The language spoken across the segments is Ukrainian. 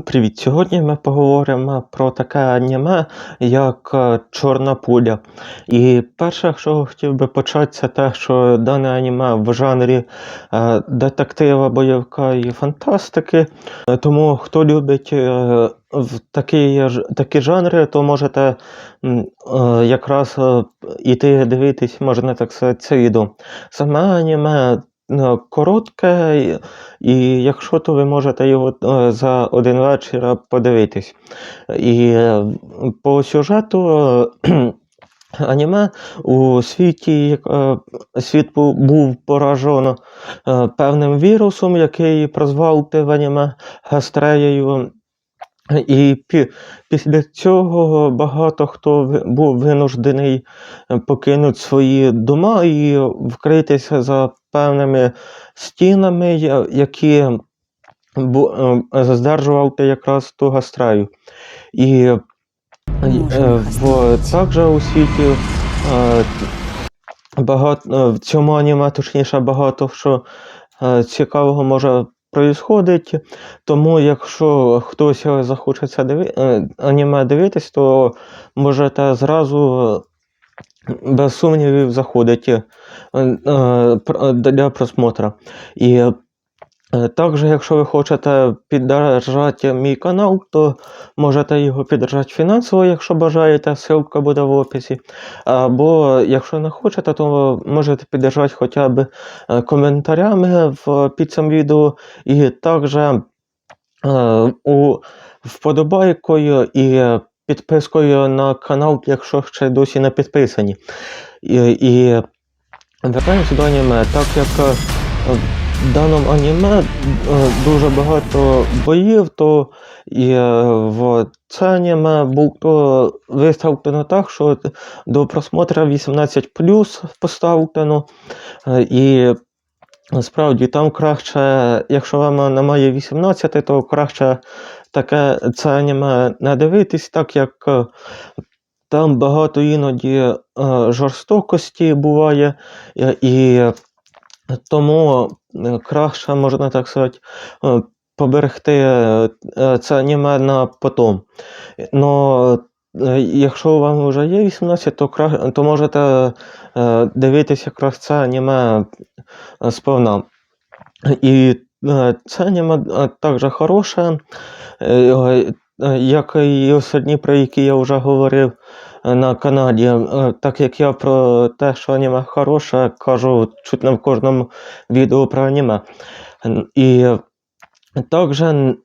Привіт! Сьогодні ми поговоримо про таке аніме, як е, Чорна пуля. І перше, що хотів би почати, це те, що дане аніме в жанрі е, детектива, бойовика і фантастики. Тому хто любить е, в такі, такі жанри, то можете якраз іти дивитись, можна так сказати, це відео. Саме аніме коротке, і- якщо то ви можете його е, за один вечір подивитись. І е, по сюжету е, аніме у світі е, світ був поражено е, певним вірусом, який прозвав в аніме гастреєю. І пі, після цього багато хто був винуждений е, покинути свої дома і вкритися за певними стінами, які е, якраз ту гастрею. І е, е, в, також у світі е, багато, в цьому аніме, точніше, багато що цікавого може проїсходить. Тому, якщо хтось е, захочеться диви, е, аніме дивитись, то можете зразу без сумнівів заходити е, е, пр- для просмотру. І е, також, якщо ви хочете піддержати мій канал, то можете його піддержати фінансово, якщо бажаєте, ссылка буде в описі. Або якщо не хочете, то можете піддержати хоча б е, коментарями під цим відео, і також е, у вподобайкою і підпискою на канал, якщо ще досі не підписані. І, і вертаємося до аніме, так як е, в даному аніме е, дуже багато боїв, то і е, в це аніме був виставлено так, що до просмотру 18 поставлено. І Насправді там краще, якщо вам немає 18, то краще таке це аніме не дивитись, так як е, там багато іноді е, жорстокості буває, е, і тому краще, можна так сказати, поберегти це аніме на потом. Но якщо вам вже є 18, то, кра... то можете е, дивитися якраз це аніме е, сповна. І е, це аніме е, також хороше, е, е, як і осадні, про які я вже говорив е, на каналі. Е, Так як я про те, що аніме хороше, кажу чуть не в кожному відео про аніме. І також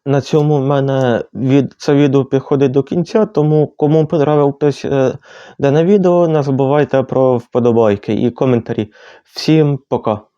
на цьому в мене від, це відео підходить до кінця, тому кому подобалось е, дане відео, не забувайте про вподобайки і коментарі. Всім пока!